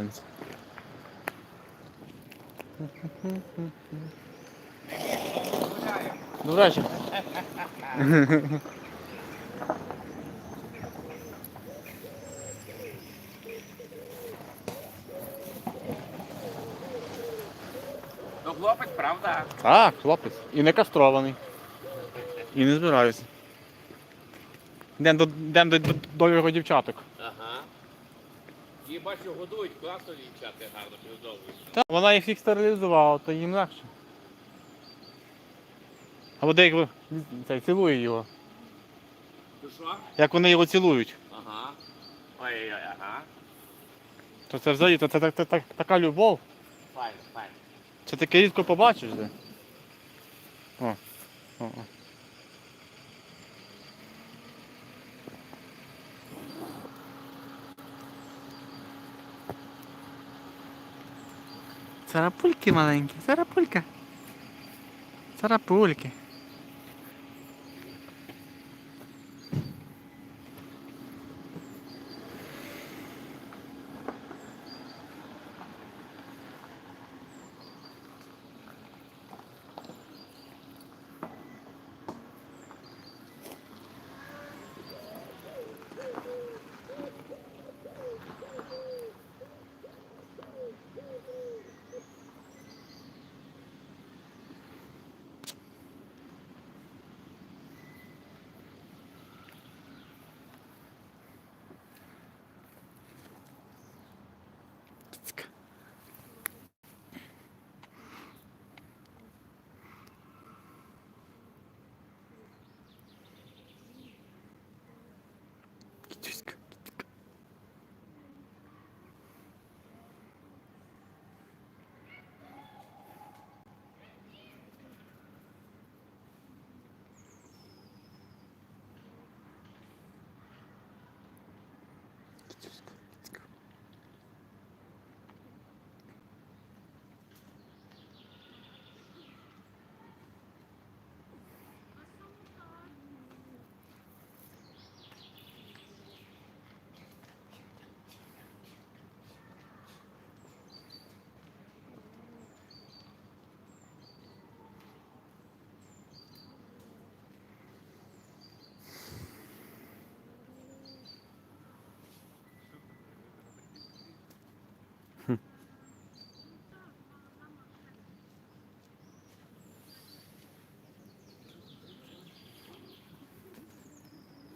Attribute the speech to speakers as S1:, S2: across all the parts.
S1: сонця. Добрий вечір.
S2: Ну, хлопець, правда?
S1: Так, хлопець. І не кастрований. І не збираюся. Йдемо до, йдем до, до, до його дівчаток.
S2: Бачу, годують класно дівчата гарно підгодовують.
S1: Так, вона їх всіх стерилізувала, то їм легше. Або деякі цей, цілує його.
S2: Ну що?
S1: Як вони його цілують,
S2: Ага. Ой-ой-ой, ага.
S1: то це взагалі то це, так- так- так- така любов.
S2: Файно, файно.
S1: Це таке рідко побачиш де. О, о, о. Царапульки маленькі, царапулька. Царапульки.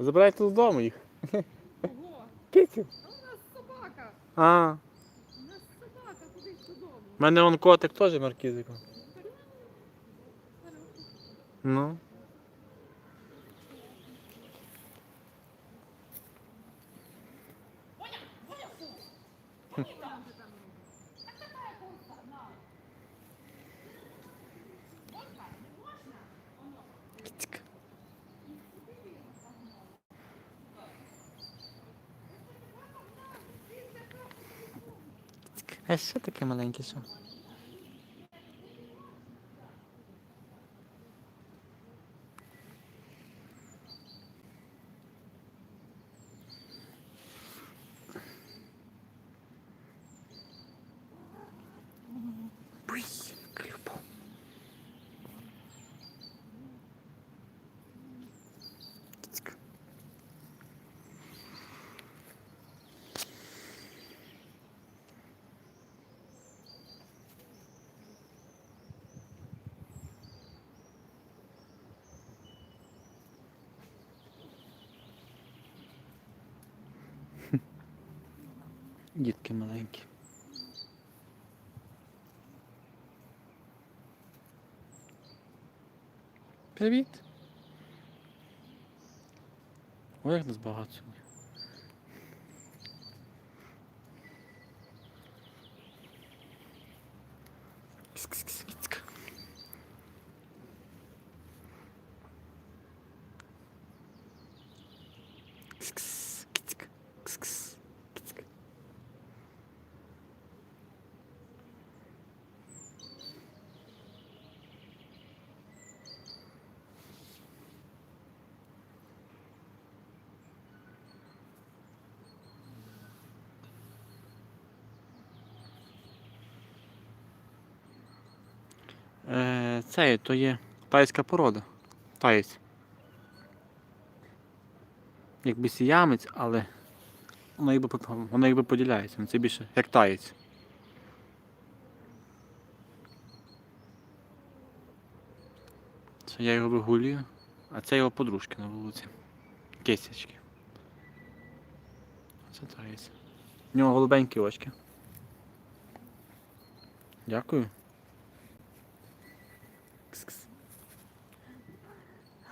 S1: Забирайте додому їх.
S3: Ого,
S1: Китів.
S3: а у нас собака.
S1: А,
S3: У нас собака кудись додому.
S1: У мене вон котик теж маркізиком. Ну. А що таке маленьке що? Привіт! Ой, як нас багато сьогодні. Це то є тайська порода. Таєць. Якби сіямець, але воно якби, воно якби поділяється. Це більше як таєць. Це я його вигулюю, а це його подружки на вулиці. Кисячки. Це таєць. У нього голубенькі очки. Дякую.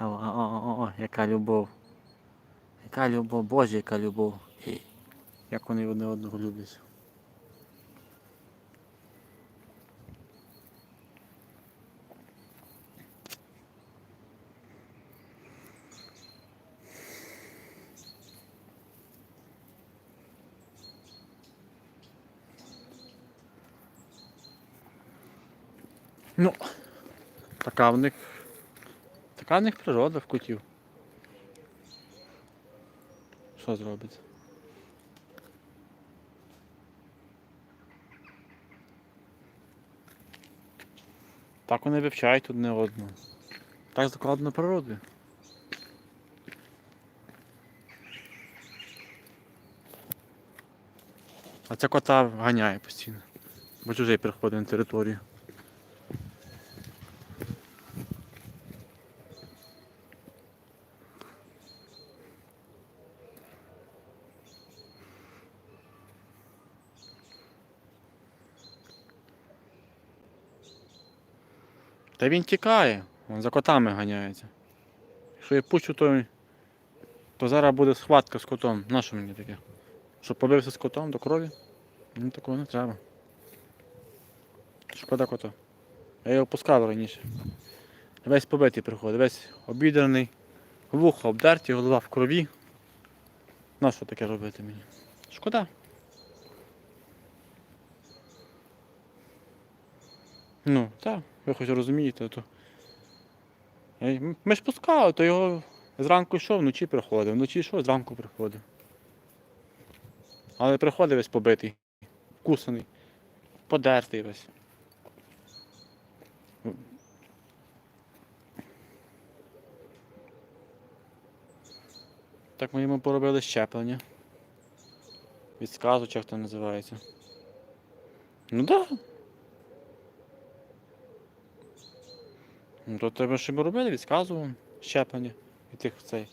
S1: О, о, о, о, яка любов. Яка любов, Боже, яка любов. Як вони одне одного люблять. Ну, така в них. Така в них природа в котів. Що зробить? Так вони вивчають одне одного. Так закладено природою. А ця кота ганяє постійно. Бо чужий приходить на територію. Та він тікає, він за котами ганяється. Якщо я пущу, то, то зараз буде схватка з котом. Нащо мені таке? Щоб побився з котом до крові? Ну такого не треба. Шкода кота. Я його пускав раніше. Весь побитий приходить, весь обідраний, вуха обдерті, голова в крові. Нащо таке робити мені? Шкода. Ну, так, ви хоч розумієте, то. Ми ж пускали, то його зранку йшов, вночі приходив, вночі йшов, зранку приходив. Але приходив весь побитий, вкусаний, подертий весь. Так ми йому поробили щеплення. Від сказу, як то називається. Ну так. Да. То треба, щоб робили, відказував щеплення від тих цей.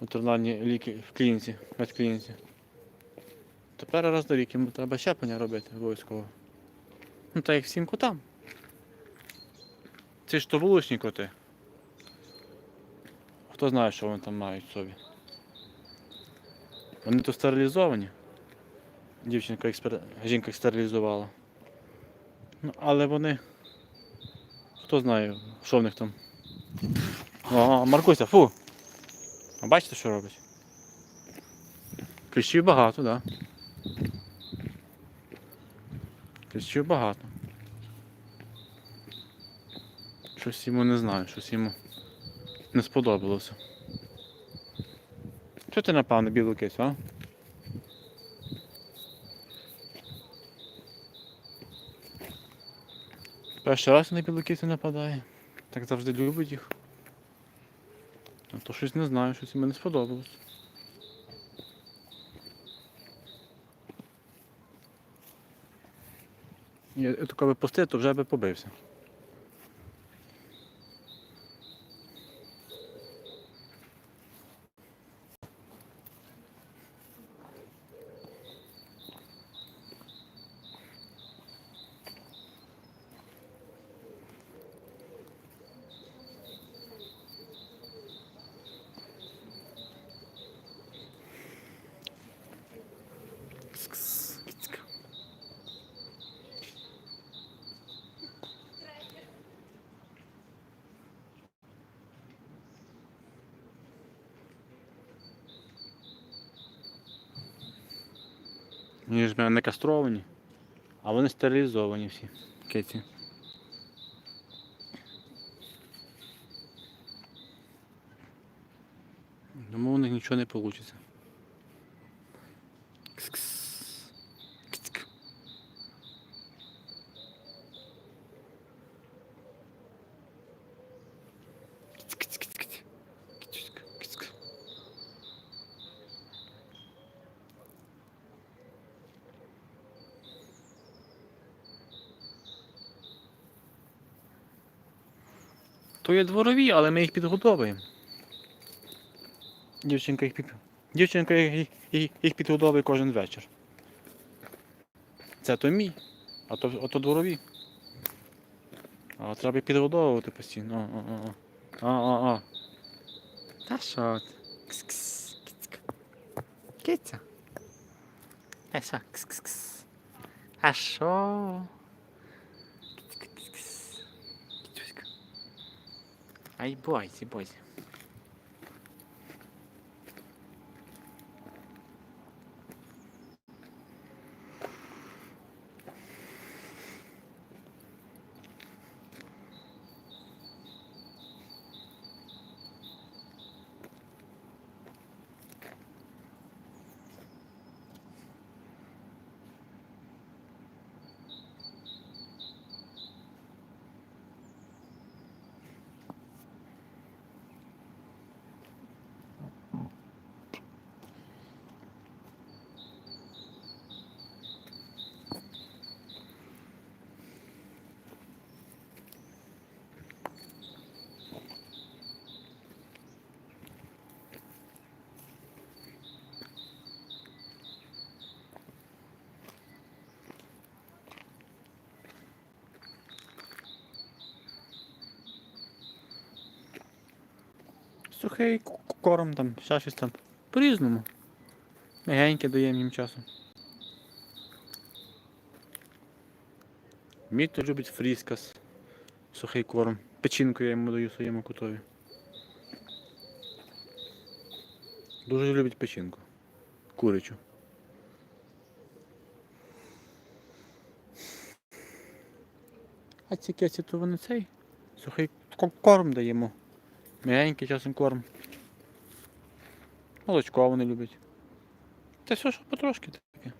S1: Ветеринарні ліки в клініці, медклініці. Тепер раз до рік треба щеплення робити обов'язково. Ну так як всім котам. Ці ж то вуличні коти. Хто знає, що вони там мають собі. Вони то стерилізовані. Дівчинка експер... жінка стерилізувала. Ну, але вони. Хто знає, що в них там. О, Маркуся, фу! А бачите, що робить? Кліщів багато, так. Да. Кліщів багато. Щось йому не знаю, щось йому не сподобалося. Чого ти напав на білу кисю, а? Перший раз на білу кисю нападає. Так завжди любить їх. А то щось не знаю, щось мені сподобалось. Я тако би пустив, то вже би побився. Не кастровані, а вони стерилізовані всі киці. Тому у них нічого не вийде. То є дворові, але ми їх підгодовуємо. Дівчинка їх, під... Дівчинка їх, їх, їх підгодовує кожен вечір. Це то мій, а то, а то дворові. А треба підгодовувати постійно. А, а, а. Та що ти? Кс-кс. Киця. Кс-кс-кс. А що? Aí, sim pode Сухий корм там, ще щось там. По-різному. Мягеньке даємо їм часом. Мій то любить фріскас. Сухий корм. Печінку я йому даю своєму котові. Дуже любить печінку. Курячу. А ці кеці то вони цей. Сухий корм даємо. Мягенький часом корм. Молочко вони люблять. Та все, що потрошки таке.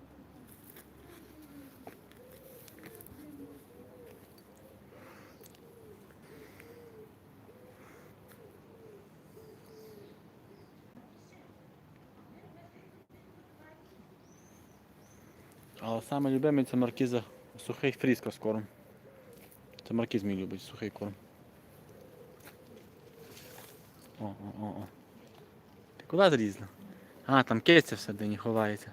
S1: Але саме любимий це маркіза сухий фріска з корм. Це маркіз мій любить сухий корм. О, о, о. Ти куди зрізла? А, там киця всередині ховається.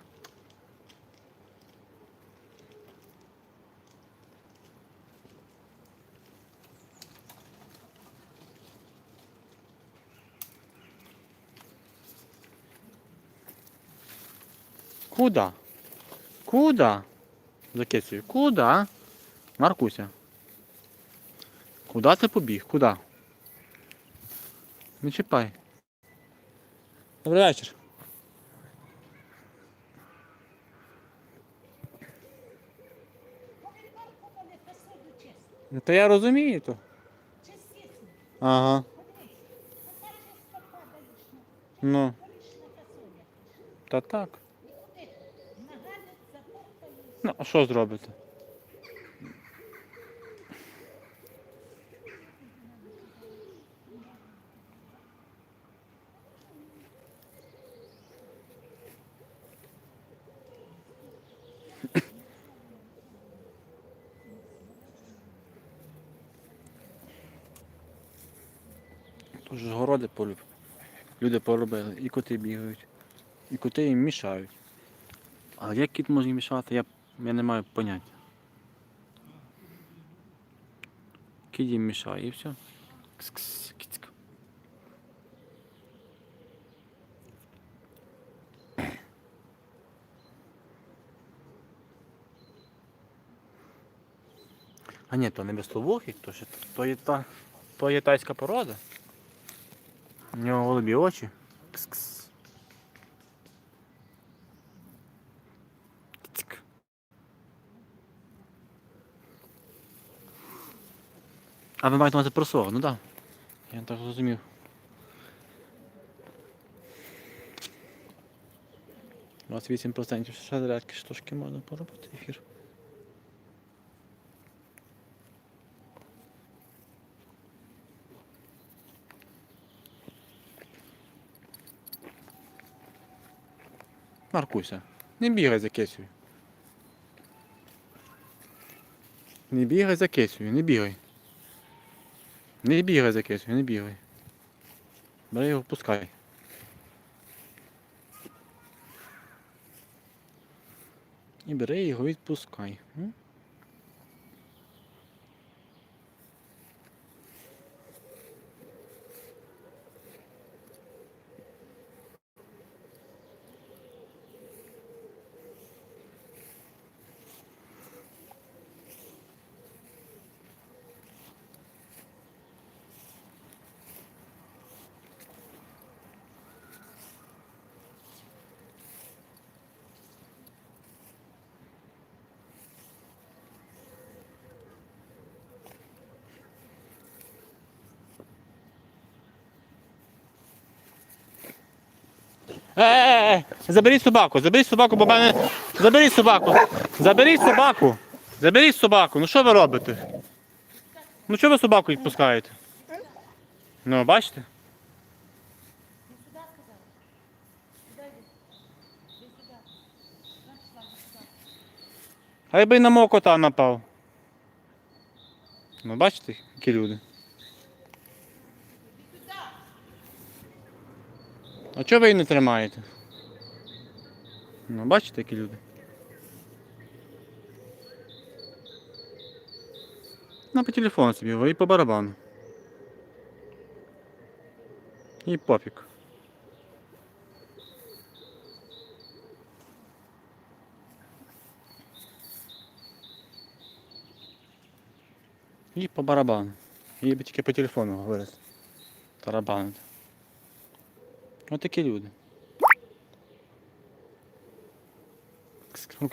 S1: Куда? Куда? За кицею. Куда? Маркуся. Куда ти побіг? Куда? Не чіпай. Добрий вечір. Та я розумію то. Ага. Ну. Та так. Ну, а що зробити? Тут ж городи. Люди поробили, і коти бігають, і коти їм мішають. Але як кіт може мішати, я, я не маю поняття. Кіт їм мішає і все. А ні, то не безсловухий, то, то, є та, то є тайська порода. У нього голубі очі. Кс -кс. А ви маєте мати просова, ну так. Да. Я так зрозумів. У нас 8% ще зарядки, що можна поробити ефір. Маркуся, не бігай за кесю. Не бігай за кесю, не бігай. Не бігай за кесю, не бігай. Бери його, пускай. І бери його відпускай. Е-е-е! Заберіть собаку, заберіть собаку, бо мене. Заберіть собаку! Заберіть собаку! Заберіть собаку! Ну що ви робите? Ну чого ви собаку відпускаєте? Ну, бачите? А якби й на мого кота напав. Ну, бачите, які люди. А чого ви її не тримаєте? Ну, бачите, які люди. На по телефону собі, і по барабану. І попік. І по барабану. Би тільки по телефону говорити. Тарабанити. Ось такі люди.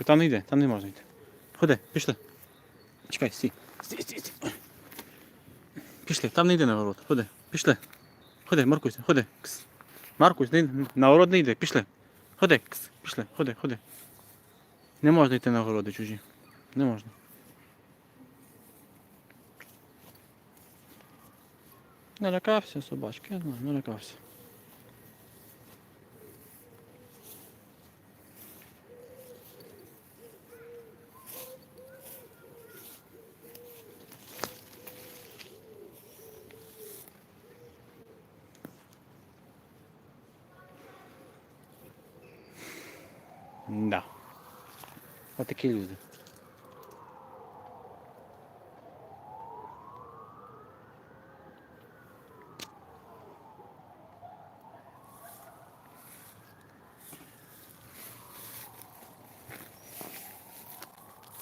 S1: Там не йде, там не можна йти. Ходи, пішли. Чекай, стій. Стій, стій, стій. Пішли, там не йде на ворот. Ходи, пішли. Ходи, Маркусь, ходи. Кс. Маркусь, не, на город не йде, пішли. Ходи, кс. пішли, ходи, ходи. Не можна йти на городи чужі. Не можна. Налякався собачки, я знаю, налякався. Да. Ось такі люди.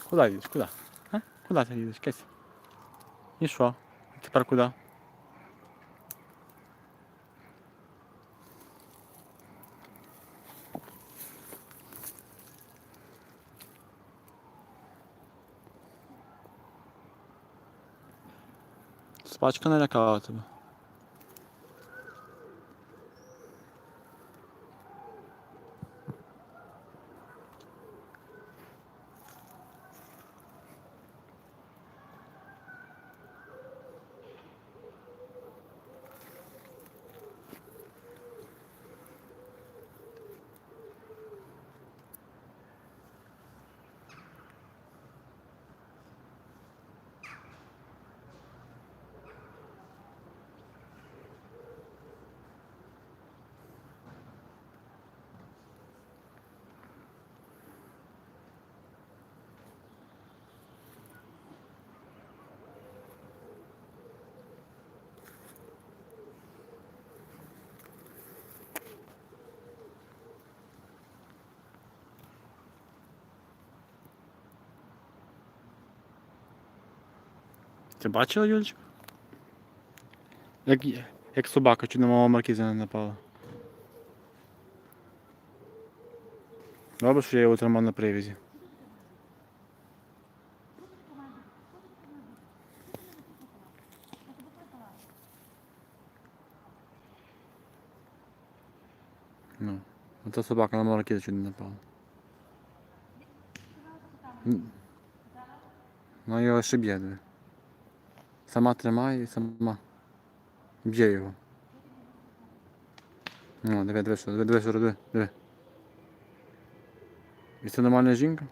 S1: Куда їдеш? Куда? А? Куда ти їдеш, Кесь? І що? Тепер куди? Başka ne lakabı? Ти бачила, Юлечка? Як як собака, чуть на мого маркіза не напала. Добре, що я його тримав на привізі. Ну, Ота собака на маркіза чуть не напала. Ну його ще б'є, диви. Сама тримає і сама б'є його. Ну, диви, диви, диви, диви, диви. І це нормальна жінка?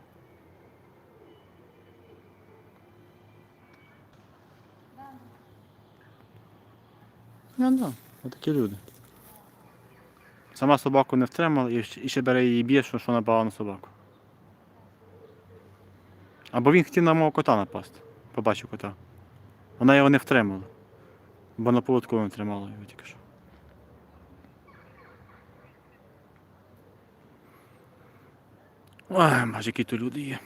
S1: Ну, да, отакі люди. Сама собаку не втримала і ще бере її б'є, що, що напала на собаку. Або він хотів на мого кота напасти. Побачив кота. Вона його не втримала. Бо на поводку не тримала його тільки що. Ой, бач, які то люди є.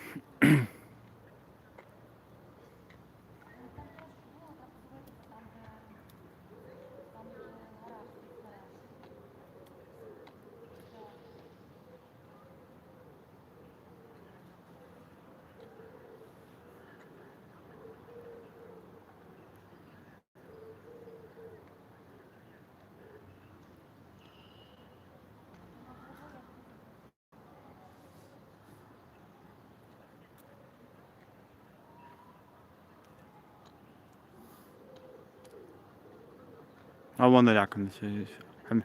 S1: А вон наляканий сидить.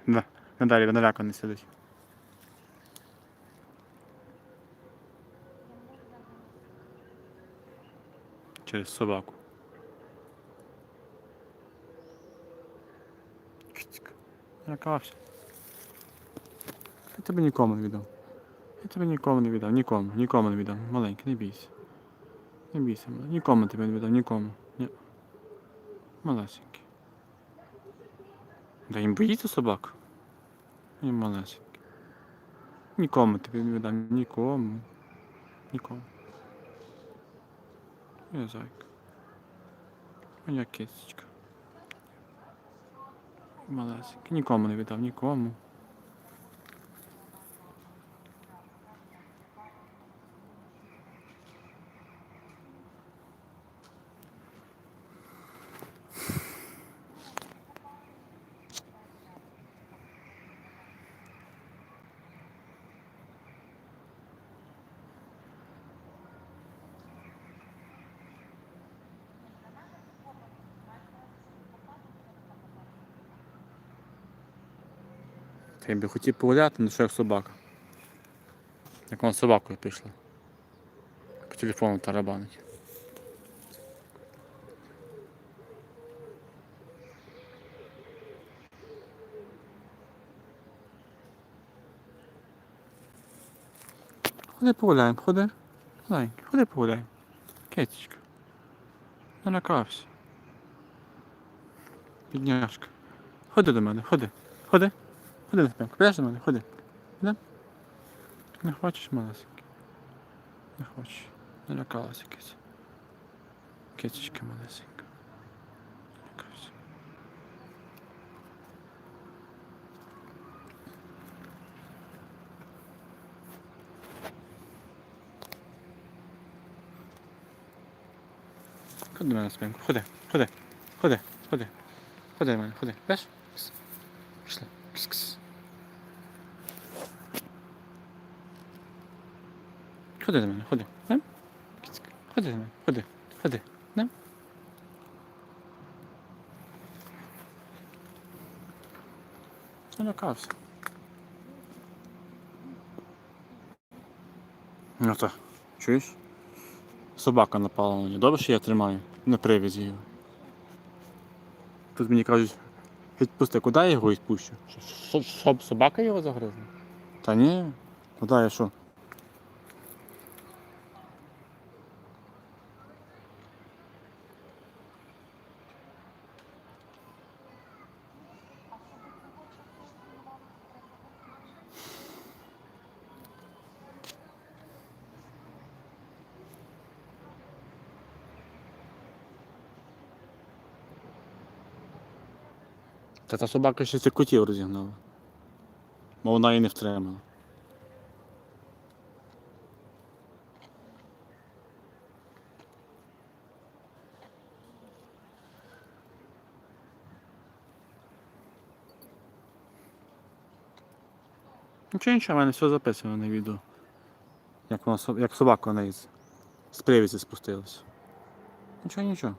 S1: На- Надалі наляканий сидить. Через собаку. Кицька. Лякався. Я тебе нікому не віддав. Я тебе нікому не віддав, нікому, нікому не віддав. Маленький, не бійся. Не бійся, нікому тебе не віддав, нікому. Ні. Малесенький. Да їм боїться собак. І малесенький. Нікому тобі не віддам, нікому. Нікому. Я зайка. Моя кисочка. Малесенький. Нікому не віддав, нікому. Я би хотів погуляти, ну що як собака. Як вона собакою пішла. По телефону тарабанить. Ходи погуляємо, ходи. Маленький, ходи погуляємо. Кетечка. Налякався. Бідняшка. Ходи до мене, ходи. Ходи. Ходи на спинку. Підеш до мене, ходи. Ходи. Не хочеш, малесенький? Не хочеш. Налякалася якась. Кицечка малесенька. Налякався. Ходи до мене спинку. Ходи, ходи, ходи, ходи. Ходи до мене, ходи. Беш? Пішли. Кс-кс. Ходи до мене, ходи. Кицька. Ходи до мене, ходи, ходи. Да? Налякався. Ну так, чуєш? Собака напала на. Добре, що я тримаю на привязі його. Тут мені кажуть, відпусти, куди я його відпущу? Щоб собака його загризла? Та ні, куди я що? Та собака ще цих котів розігнала. Бо вона її не втримала. Нічого, нічого, в мене все записано на відео. Як, вона, як собака на із з привізі спустилась. Нічого, нічого.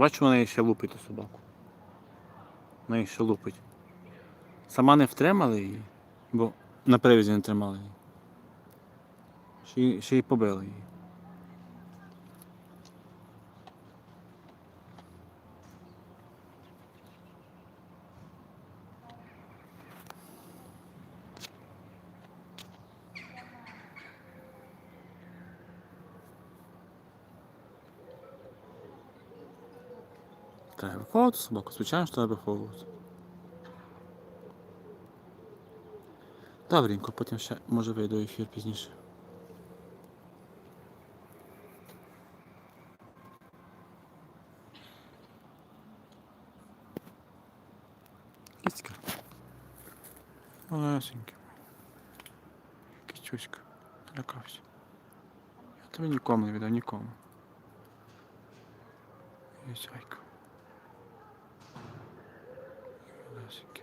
S1: Бачу, вона її ще лупить ту собаку. Вона її ще лупить. Сама не втримали її, бо на привізі не тримали її. Ще, ще й побили її. Треба виховувати собаку, звичайно, що треба виховувати. Добренько, потім ще може вийду в ефір пізніше. Кіцька. Малесенька. Кічуська. Лякався. Я тебе нікому не віддав, нікому. І зайка. Малесенький.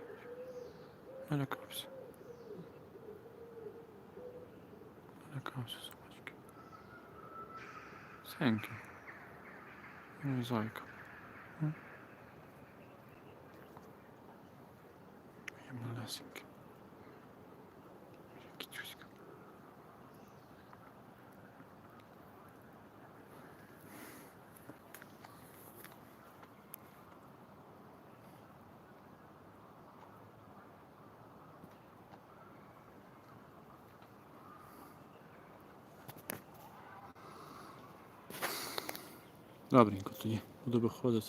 S1: Налякався. Налякався собачки. Сенький. Ну і зайка. М? Моя малесенька. Моя кітюська. Добренько тоді. Буду виходити.